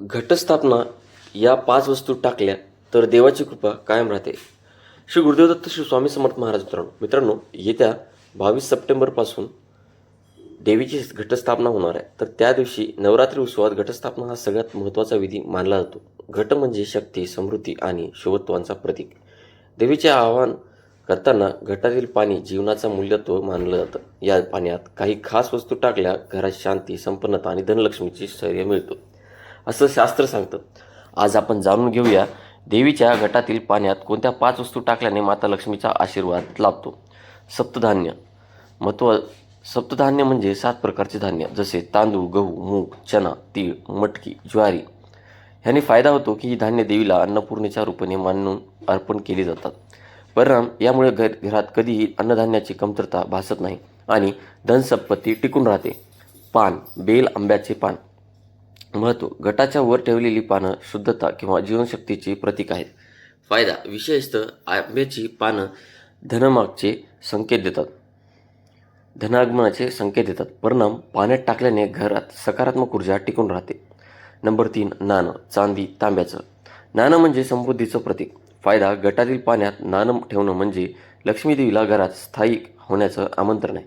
घटस्थापना या पाच वस्तू टाकल्या तर देवाची कृपा कायम राहते. श्री गुरुदेव दत्त श्री स्वामी समर्थ महाराज मित्रांनो मित्रांनो येत्या बावीस सप्टेंबरपासून देवीची घटस्थापना होणार आहे. तर त्या दिवशी नवरात्री उत्सवात घटस्थापना हा सगळ्यात महत्त्वाचा विधी मानला जातो. घट म्हणजे शक्ती समृद्धी आणि शुभत्वांचा प्रतीक. देवीचे आवाहन करताना घटातील पाणी जीवनाचा मूल्यत्व मानलं जातं. या पाण्यात काही खास वस्तू टाकल्या घरात शांती संपन्नता आणि धनलक्ष्मीची स्थैर्य मिळतो. असं शास्त्र सांगतं. आज आपण जाणून घेऊया देवीच्या घटातील पाण्यात कोणत्या पाच वस्तू टाकल्याने माता लक्ष्मीचा आशीर्वाद लाभतो? सप्तधान्य. महत्त्व सप्तधान्य म्हणजे सात प्रकारचे धान्य जसे तांदूळ गहू मूग चना तीळ मटकी ज्वारी. ह्याने फायदा होतो की ही धान्य देवीला अन्नपूर्णेच्या रूपाने मानून अर्पण केली जातात. परिणाम यामुळे घर घरात कधीही अन्नधान्याची कमतरता भासत नाही आणि धनसंपत्ती टिकून राहते. पान बेल आंब्याचे पान. महत्त्व गटाच्या वर ठेवलेली पानं शुद्धता किंवा जीवनशक्तीची प्रतीक आहेत. फायदा विशेषतः आंब्याची पानं धनमागचे संकेत देतात. धनागमनाचे संकेत देतात. परिणाम पाण्यात टाकल्याने घरात सकारात्मक ऊर्जा टिकून राहते. नंबर तीन नाणं चांदी तांब्याचं. नाणं म्हणजे समृद्धीचं प्रतीक. फायदा गटातील पाण्यात नाणं ठेवणं म्हणजे लक्ष्मीदेवीला घरात स्थायिक होण्याचं आमंत्रण आहे.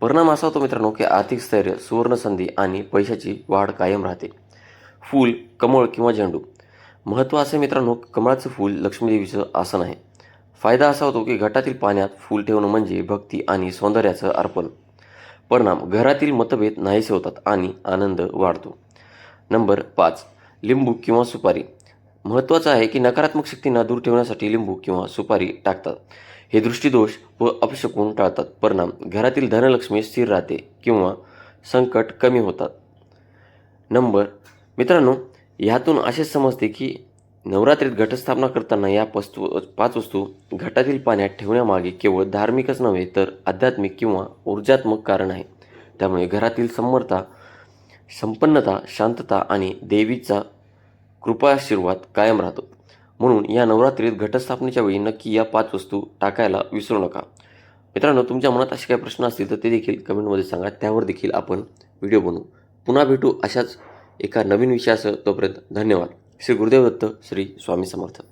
परिणाम असा होतो मित्रांनो की आर्थिक स्थैर्य सुवर्णसंधी आणि पैशाची वाढ कायम राहते. फूल कमळ किंवा झेंडू. महत्त्व असे मित्रांनो कमळाचं फूल लक्ष्मीदेवीचं आसन आहे. फायदा असा होतो की घटातील पाण्यात फूल ठेवणं म्हणजे भक्ती आणि सौंदर्याचं अर्पण. परिणाम घरातील मतभेद नाहीसे होतात आणि आनंद वाढतो. नंबर पाच लिंबू किंवा सुपारी. महत्त्वाचं आहे की नकारात्मक शक्तींना दूर ठेवण्यासाठी लिंबू किंवा सुपारी टाकतात. हे दृष्टीदोष व अपशकून टाळतात. परिणाम घरातील धनलक्ष्मी स्थिर राहते किंवा संकट कमी होतात. नंबर मित्रांनो ह्यातून असेच समजते की नवरात्रीत घटस्थापना करताना या वस्तू पाच वस्तू घटातील पाण्यात ठेवण्यामागे केवळ धार्मिकच नव्हे तर आध्यात्मिक किंवा ऊर्जात्मक कारण आहे. त्यामुळे घरातील समर्था संपन्नता शांतता आणि देवीचा कृपाशीर्वाद कायम राहतो. म्हणून या नवरात्रीत घटस्थापनेच्या वेळी नक्की या पाच वस्तू टाकायला विसरू नका. मित्रांनो तुमच्या मनात असे काही प्रश्न असतील तर ते देखील कमेंटमध्ये सांगा. त्यावर देखील आपण व्हिडिओ बनवू. पुन्हा भेटू अशाच एका नवीन विषयासह तोपर्यंत धन्यवाद. श्री गुरुदेव दत्त श्री स्वामी समर्थ.